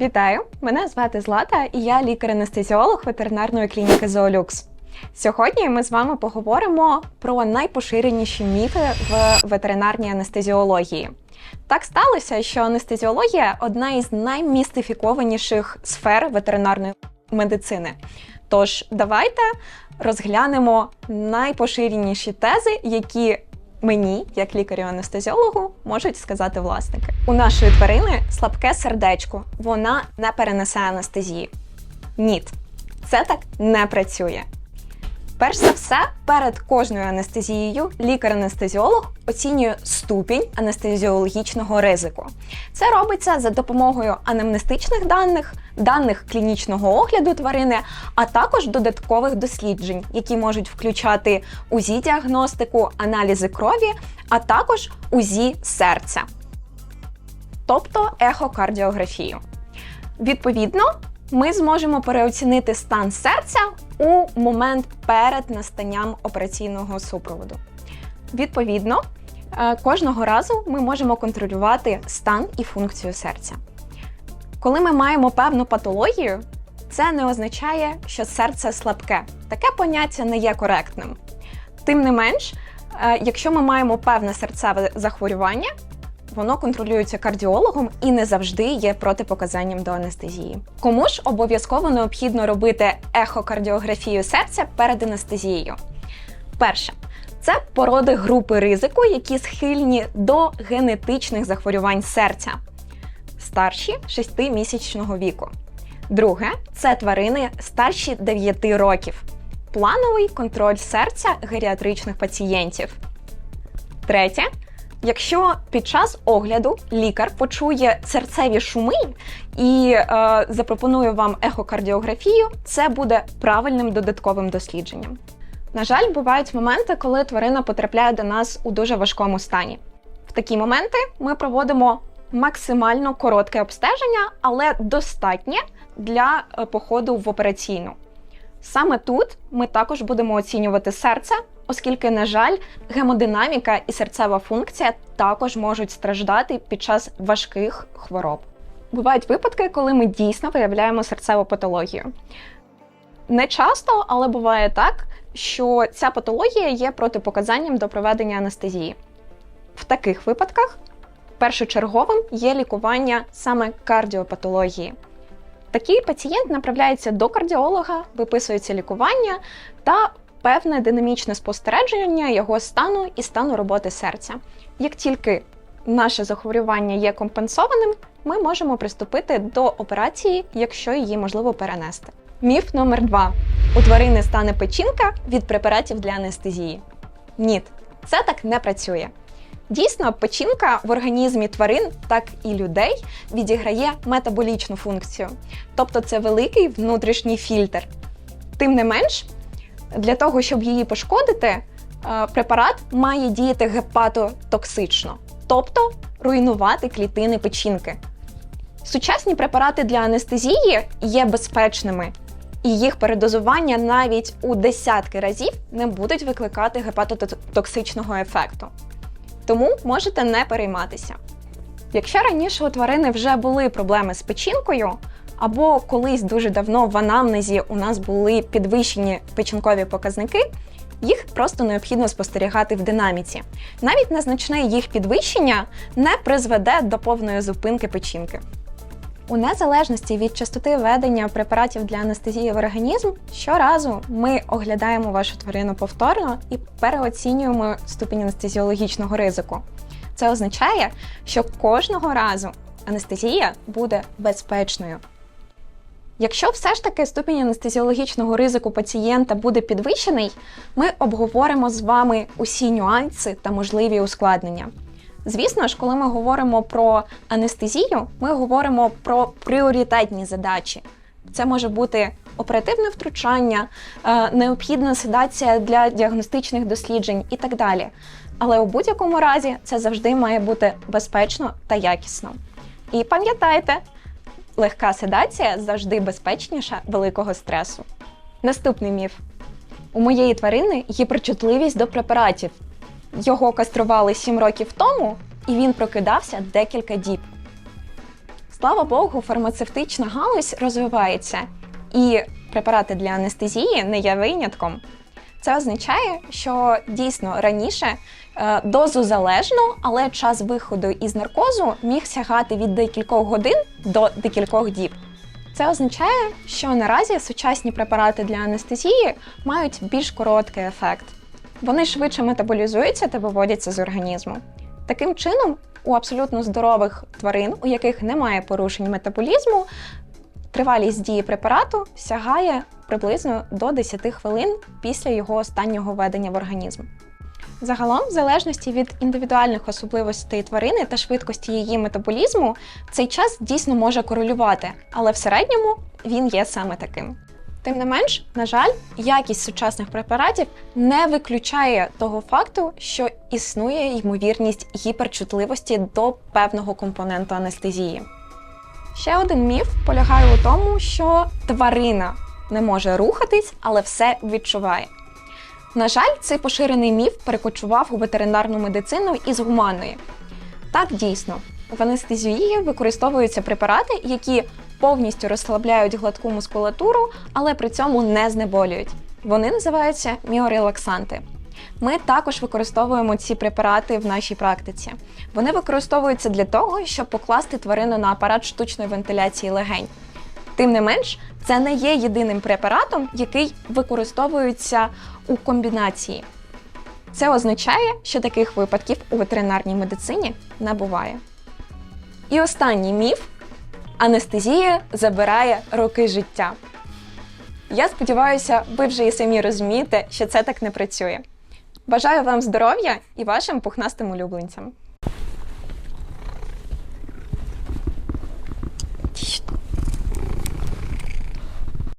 Вітаю! Мене звати Злата і я лікар-анестезіолог ветеринарної клініки Зоолюкс. Сьогодні ми з вами поговоримо про найпоширеніші міфи в ветеринарній анестезіології. Так сталося, що анестезіологія одна із наймістифікованіших сфер ветеринарної медицини. Тож давайте розглянемо найпоширеніші тези, які мені, як лікарю-анестезіологу, можуть сказати власники. У нашої тварини слабке сердечко, вона не перенесе анестезії. Ні, це так не працює. Перш за все, перед кожною анестезією лікар-анестезіолог оцінює ступінь анестезіологічного ризику. Це робиться за допомогою анамнестичних даних, даних клінічного огляду тварини, а також додаткових досліджень, які можуть включати УЗІ-діагностику, аналізи крові, а також УЗІ серця, тобто ехокардіографію. Відповідно, ми зможемо переоцінити стан серця у момент перед настанням операційного супроводу. Відповідно, е, кожного разу ми можемо контролювати стан і функцію серця. Коли ми маємо певну патологію, це не означає, що серце слабке. Таке поняття не є коректним. Тим не менш, е, якщо ми маємо певне серцеве захворювання, воно контролюється кардіологом і не завжди є протипоказанням до анестезії. Кому ж обов'язково необхідно робити ехокардіографію серця перед анестезією? Перше, це породи групи ризику, які схильні до генетичних захворювань серця, старші 6-місячного віку. Друге, це тварини старші 9 років. Плановий контроль серця геріатричних пацієнтів. Третє Якщо під час огляду лікар почує серцеві шуми і е, запропонує вам ехокардіографію, це буде правильним додатковим дослідженням. На жаль, бувають моменти, коли тварина потрапляє до нас у дуже важкому стані. В такі моменти ми проводимо максимально коротке обстеження, але достатнє для е, походу в операційну. Саме тут ми також будемо оцінювати серце, оскільки, на жаль, гемодинаміка і серцева функція також можуть страждати під час важких хвороб. Бувають випадки, коли ми дійсно виявляємо серцеву патологію. Не часто, але буває так, що ця патологія є протипоказанням до проведення анестезії. В таких випадках першочерговим є лікування саме кардіопатології. Такий пацієнт направляється до кардіолога, виписується лікування та певне динамічне спостереження його стану і стану роботи серця. Як тільки наше захворювання є компенсованим, ми можемо приступити до операції, якщо її можливо перенести. Міф номер два: у тварини стане печінка від препаратів для анестезії. Ні, це так не працює. Дійсно, печінка в організмі тварин, так і людей, відіграє метаболічну функцію, тобто це великий внутрішній фільтр. Тим не менш, для того, щоб її пошкодити, е, препарат має діяти гепатотоксично, тобто руйнувати клітини печінки. Сучасні препарати для анестезії є безпечними, і їх передозування навіть у десятки разів не будуть викликати гепатотоксичного ефекту. Тому можете не перейматися. Якщо раніше у тварини вже були проблеми з печінкою, або колись дуже давно в анамнезі у нас були підвищені печінкові показники, їх просто необхідно спостерігати в динаміці. Навіть незначне їх підвищення не призведе до повної зупинки печінки. У незалежності від частоти введення препаратів для анестезії в організм, щоразу ми оглядаємо вашу тварину повторно і переоцінюємо ступінь анестезіологічного ризику. Це означає, що кожного разу анестезія буде безпечною. Якщо все ж таки ступінь анестезіологічного ризику пацієнта буде підвищений, ми обговоримо з вами усі нюанси та можливі ускладнення. Звісно ж, коли ми говоримо про анестезію, ми говоримо про пріоритетні задачі. Це може бути оперативне втручання, е, необхідна седація для діагностичних досліджень і так далі. Але у будь-якому разі це завжди має бути безпечно та якісно. І пам'ятайте, легка седація завжди безпечніша великого стресу. Наступний міф: у моєї тварини гіперчутливість до препаратів. Його кастрували 7 років тому, і він прокидався декілька діб. слава Богу, фармацевтична галузь розвивається, і препарати для анестезії не є винятком. Це означає, що дійсно раніше е, дозу залежно, але час виходу із наркозу міг сягати від декількох годин до декількох діб. Це означає, що наразі сучасні препарати для анестезії мають більш короткий ефект. Вони швидше метаболізуються та виводяться з організму. Таким чином, у абсолютно здорових тварин, у яких немає порушень метаболізму, тривалість дії препарату сягає приблизно до 10 хвилин після його останнього введення в організм. Загалом, в залежності від індивідуальних особливостей тварини та швидкості її метаболізму, цей час дійсно може корелювати, але в середньому він є саме таким. Тим не менш, на жаль, якість сучасних препаратів не виключає того факту, що існує ймовірність гіперчутливості до певного компоненту анестезії. Ще один міф полягає у тому, що тварина не може рухатись, але все відчуває. На жаль, цей поширений міф перекочував у ветеринарну медицину із гуманної. Так дійсно, в анестезії використовуються препарати, які повністю розслабляють гладку мускулатуру, але при цьому не знеболюють. Вони називаються міорелаксанти. Ми також використовуємо ці препарати в нашій практиці. Вони використовуються для того, щоб покласти тварину на апарат штучної вентиляції легень. Тим не менш, це не є єдиним препаратом, який використовується у комбінації. Це означає, що таких випадків у ветеринарній медицині не буває. І останній міф: анестезія забирає роки життя. Я сподіваюся, ви вже і самі розумієте, що це так не працює. Бажаю вам здоров'я і вашим пухнастим улюбленцям.